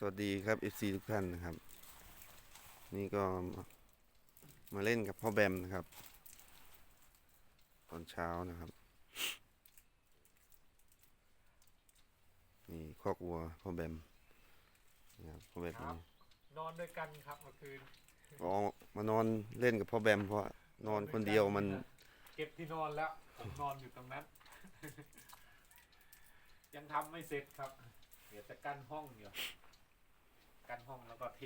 สวัสดีครับ FC ทุกท่านนะครับ นี่ก็มามาเล่นกับพ่อแบมนะครับ ตอนเช้านะครับ นี่คอกวัวพ่อแบมนะครับพ่อแบมครับ นอนด้วยกันครับเมื่อคืนก็มานอนเล่นกับพ่อแบมเพราะนอนคนเดียวมันเก็บที่นอนแล้วผมนอนอยู่ตรงนั้น ยังทำไม่เสร็จครับ เดี๋ยวจะกั้นห้องอยู่ กั้นห้องแล้วก็เท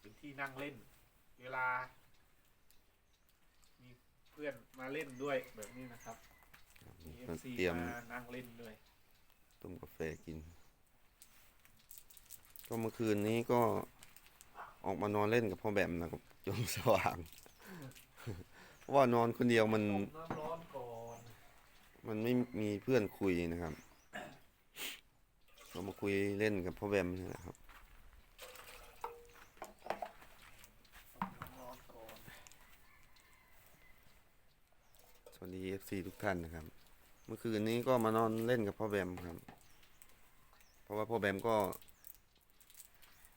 เป็นที่นั่งเล่น เวลา มีเพื่อนมาเล่นด้วยแบบนี้นะครับมีเอฟซีเตรียมมานั่งเล่นด้วย ต้มกาแฟกิน ก็เมื่อคืนนี้ก็ออกมานอนเล่นกับพ่อแบมนะครับจนสว่าง เพราะว่านอนคนเดียวมัน ต้มน้ำร้อนก่อนมันไม่มีเพื่อนคุยนะครับ เรามาคุยเล่นกับพ่อแบมนี่แหละครับ ต้มน้ำร้อนก่อน สวัสดี FC ทุกท่านนะครับ เมื่อคืนนี้ก็มานอนเล่นกับพ่อแบมครับ เพราะว่าพ่อแบมก็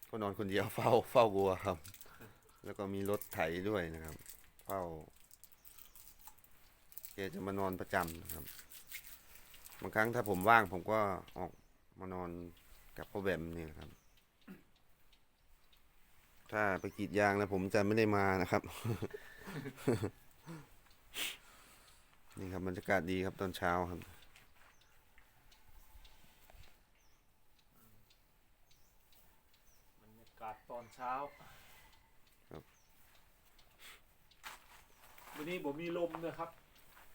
ก็นอนคนเดียวเฝ้าเฝ้าวัวครับ แล้วก็มีรถไถด้วยนะครับ เฝ้าแกจะมานอนประจำนะครับ บางครั้งถ้าผมว่างผมก็ออกมานอนกับพ่อแบมนี่นะครับ ถ้าไปกรีดยางแล้วผมจะไม่ได้มานะครับ นี่ครับบรรยากาศดีครับตอนเช้าครับ บรรยากาศตอนเช้าครับ วันนี้ผมมีลมนะครับ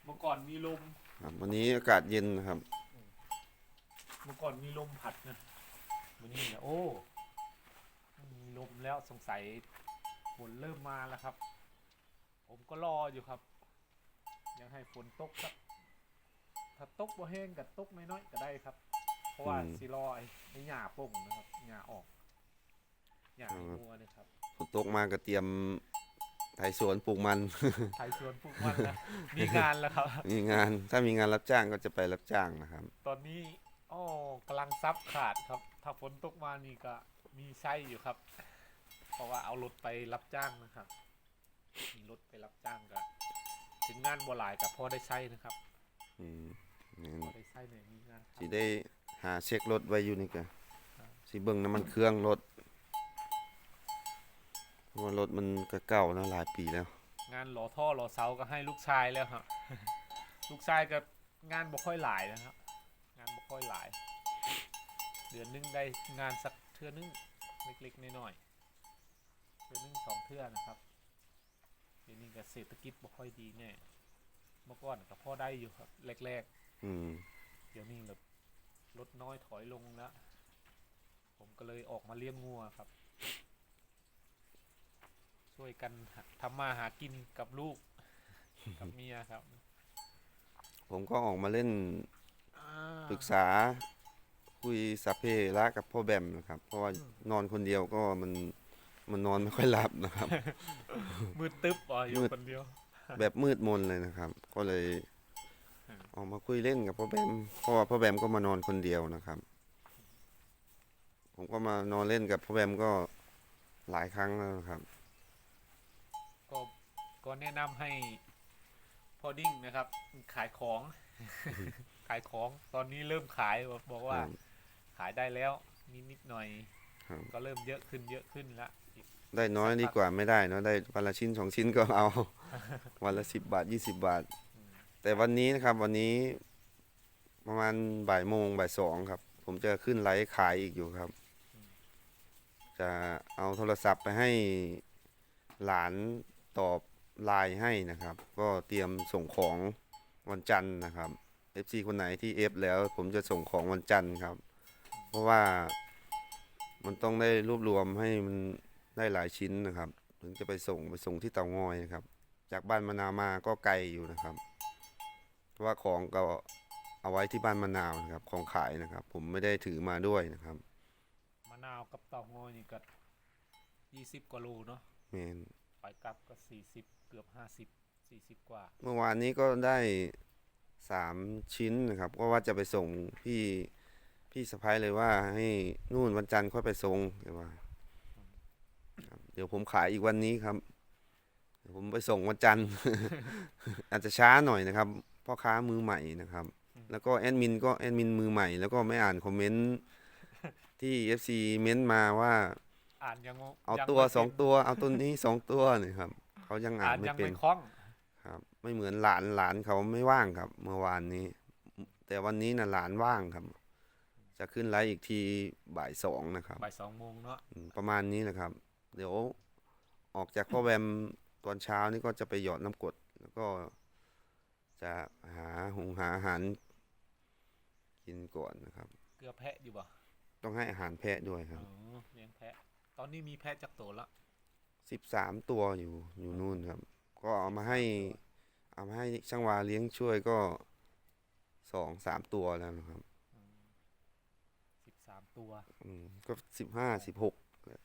เมื่อก่อนมีลม ครับ วันนี้อากาศเย็นนะครับ เมื่อก่อนมีลมผัดนะวันนี้เนี่ยโอ้มีลมแล้วสงสัยฝนเริ่มมาแล้วครับ ผมก็รออยู่ครับ ยังให้ฝนตกสักถ้าตกบ่แห้งกับตกน้อยๆก็ได้ครับ เพราะว่าอืมสิรอไอ้ไอ้หญ้าป่งนะครับหญ้าออกหญ้าครัให้บงัวนะครับฝนตกมาก็เตรียมไถสวนปลูกมัน ไทยสวนปลูกมันนะมีงานแล้วครับ มีงานถ้ามีงานรับจ้างก็จะไปรับจ้างนะครับ ตอนนี้อ้อกำลังซับขาดครับ ถ้าฝนตกมานี่ก็มีไส้อยู่ครับ เพราะว่าเอารถไปรับจ้างนะครับ มีรถไปรับจ้างก็ ถึงงานบัวหลายกับพอได้ใช้นะครับอืมงั้นพอได้ใช้เนี่ยมีงานสิทำได้หาเช็ครถไว้อยู่นี่กะครับสิเบิ่งน้ำมันเครื่องรถเพราะว่ารถมันก็เก่านะหลายปีแล้ว งานหล่อท่อหล่อเสาก็ให้ลูกชายแล้วครับ ลูกชายก็งานบ่ค่อยหลายนะครับ งานบ่ค่อยหลาย เดือนหนึงได้งานสักเทื่อนึงเล็กๆน้อยๆเทื่อนึงสองเทื่อนะครับ เดี๋ยวนี้ก็เศรษฐกิจบ่ค่อยดีแน่เมื่อก่อนก็พอได้อยู่ครับแรกอืมๆ เดี๋ยวนี้แบบลดน้อยถอยลงแล้ว ผมก็เลยออกมาเลี้ยงงัวครับ ช่วยกันหาทำมาหากินกับลูก กับเมียครับผมก็ออกมาเล่นอ่า ปรึกษา คุยสัพเพระกับพ่อแบมนะครับ เพราะว่านอนคนเดียวก็มัน มันนอนไม่ค่อยหลับนะครับ มืดตึ๊บอะอยู่มืดคนเดียว แบบมืดมนเลยนะครับ ก็เลยอืมออกมาคุยเล่นกับพ่อแบมเพราะว่าพ่อแบมก็มานอนคนเดียวนะครับ ผมก็มานอนเล่นกับพ่อแบมก็หลายครั้งแล้วนะครับ ก็ก็แนะนำให้พอดิ้งนะครับ ขายของ ขายของตอนนี้เริ่มขายบอกบอกว่าครับขายได้แล้วนิดนิดๆหน่อยครับก็เริ่มเยอะขึ้นเยอะขึ้นละอีก ได้น้อยดีกว่าไม่ได้เนอะได้วันละชิ้นสองชิ้นก็เอา วันละสิบบาทยี่สิบบาท แต่วันนี้นะครับวันนี้ประมาณบ่ายโมงบ่ายสองครับ ผมจะขึ้นไลฟ์ขายอีกอยู่ครับ จะเอาโทรศัพท์ไปให้หลานตอบไลน์ให้นะครับ ก็เตรียมส่งของวันจันทร์นะครับ FC คนไหนที่เอฟแล้วผมจะส่งของวันจันทร์ครับ เพราะว่ามันต้องได้รวบรวมให้มัน ได้หลายชิ้นนะครับ ถึงจะไปส่งไปส่งที่เตางอยนะครับ จากบ้านมะนาวมาก็ไกลอยู่นะครับเพราะว่าของก็เอาไว้ที่บ้านมะนาวนะครับ ของขายนะครับ ผมไม่ได้ถือมาด้วยนะครับมะนาวกับเต่างอยนี่ก็ยี่สิบกว่าโลเนาะแม่นไปกลับก็สี่สิบเกือบห้าสิบสี่สิบกว่า เมื่อวานนี้ก็ได้สามชิ้นนะครับ ก็ว่าจะไปส่งพี่พี่สะพ้ายเลยว่าให้นู่นวันจันทร์ค่อยไปส่งแกว่าครับ เดี๋ยวผมขายอีกวันนี้ครับเดี๋ยวผมไปส่งวันจันทร์ อาจจะช้าหน่อยนะครับพ่อค้ามือใหม่นะครับ แล้วก็แอดมินก็แอดมินมือใหม่ แล้วก็ไม่อ่านคอมเมนต์ที่ FC เม้นต์มาว่า อ่านยังเอายังตัวไม่สองเป็นตัว เอาตัวนี้สองตัวนี่ครับเขายังอ่าอ่านนไม่ยังเป็ไม่นคล่องครับ ไม่เหมือนหลานหลานเขาไม่ว่างครับ เมื่อวานนี้ แต่วันนี้นะหลานว่างครับ จะขึ้นไลฟ์อีกทีบ่ายสองนะครับ บ่ายสองโมงเนาะ อืมประมาณนี้แหละครับ เดี๋ยวออกจากพ่อแวมตอนเช้านี่ก็จะไปหยอดน้ำกรดแล้วก็จะหาหุงหาอาหารกินก่อนนะครับ เกลือแพะอยู่บ่ต้องให้อาหารแพะด้วยครับ อ๋อเลี้ยงแพะ ตอนนี้มีแพะจักตัวละสิบสามตัวอยู่อยู่นู่นครับ ก็เอามาให้เอามาให้ช่างวาเลี้ยงช่วยก็สองสามตัวแล้วนะครับสิบสามตัว อืมก็สิบห้าสิบหก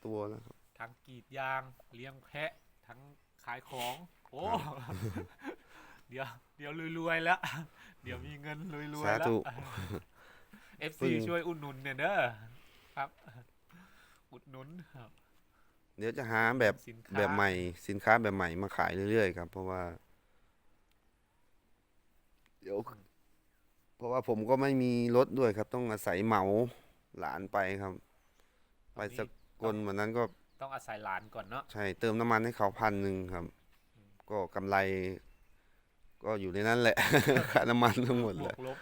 ตัวแล้วครับ ทั้งกรีดยาง เลี้ยงแพะ ทั้งขายของ โอ้ เดี๋ยว เดี๋ยวรวยๆแล้ว เดี๋ยวมีเงินรวยๆสาแล้วธุ FC พึ่งช่วยอุดหนุนเนี่ยเด้อครับ อุดหนุนครับ เดี๋ยวจะหาแบบสินค้า แบบใหม่ สินค้าแบบใหม่มาขายเรื่อยๆครับ เพราะว่า เดี๋ยว เพราะว่าผมก็ไม่มีรถด้วยครับ ต้องอาศัยเหมาหลานไปครับ ไปสกลวันนั้นก็ ต้องอาศัยหลานก่อนเนาะใช่เติมน้ำมันให้เขาพันหนึ่งครับ ก็กำไร ก็อยู่ในนั้นแหละ ค่าน้ำมันทั้งหมดบเลวยกลบ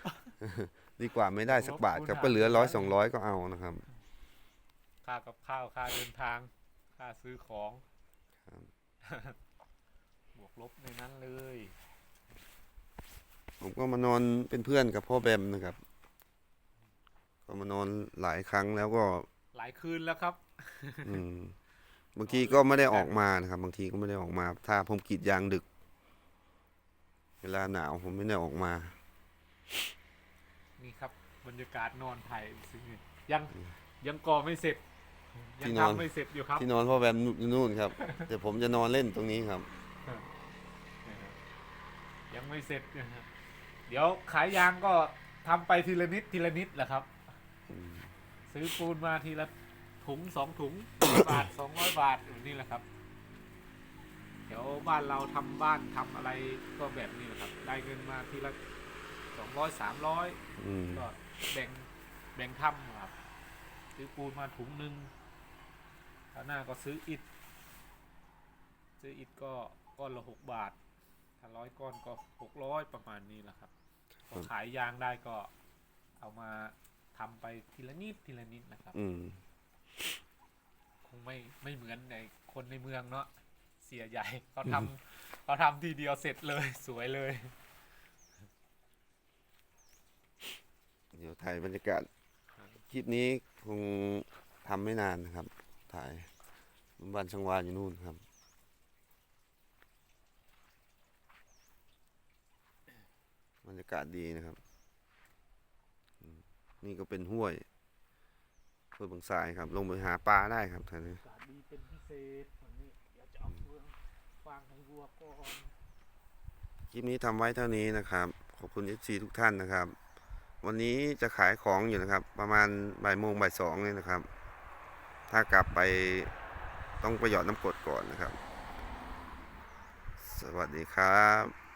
ดีกว่าไม่ได้สักบาทครับลบคูณหารก็เหลือร้อยสองร้อยก็เอานะครับ ค่ากับข้าวค่าเดินทาง ค่าซื้อของครับบวกลบในนั้นเลย ผมก็มานอนเป็นเพื่อนกับพ่อแบมนะครับ ก็มานอนหลายครั้งแล้วก็ หลายคืนแล้วครับ อืม บางทีก็ไม่ได้ออกมานะครับ บางทีก็ไม่ได้ออกมา ถ้าผมกรีดยางดึก เวลาหนาวผมไม่ได้ออกมา นี่ครับบรรยากาศนอนไทยซึ่งยังยังก่อไม่เสร็จยัที่งนอน ทำไม่เสร็จอยู่ครับที่นอนพ่อแบมอยู่นู่นครับ แต่ผมจะนอนเล่นตรงนี้ครับยังไม่เสร็จนะฮะเดี๋ยวขายยางก็ทำไปทีละนิดทีละนิดแหละครับ ซื้อปูนมาทีละ ถุงสองถุง บาทสองร้อยบาทแบบนี้แหละครับเดี๋ยวบ้านเราทำบ้านทำอะไรก็แบบนี้แหละครับ ได้เงินมาทีละสองร้อยสามร้อยอืมก็แบ่งแบ่งทำครับซื้อปูนมาถุงหนึ่งคราวหน้าก็ซื้ออิฐซื้ออิฐก็ก้อนละหกบาท ถ้าร้อยก้อนก็หกร้อยประมาณนี้แหละครับพอขายยางได้ก็เอามาทำไปทีละนิดทีละนิดนะครับ อืม คงไม่ไม่เหมือนในคนในเมืองเนาะเสียใหญ่เขาทำเขาทำทีเดียวเสร็จเลยสวยเลย เดี๋ยวถ่ายบรรยากาศคลิปนี้คงทำไม่นานนะครับ ถ่ายบ้านช่างวานอยู่นู่นครับบรรยากาศดีนะครับอืมนี่ก็เป็นห้วย ห้วยบางทรายครับ ลงไปหาปลาได้ครับท่านนี้อากาศดีเป็นพิเศษวันนี้เดี๋ยวจะเอาเฟืองฟางให้วัวก่อนคลิปนี้ทำไว้เท่านี้นะครับ ขอบคุณ FC ทุกท่านนะครับ วันนี้จะขายของอยู่นะครับ ประมาณบ่ายโมงบ่ายสองเนี่ยนะครับ ถ้ากลับไปต้องไปหยอดน้ำกรดก่อนนะครับ สวัสดีครับ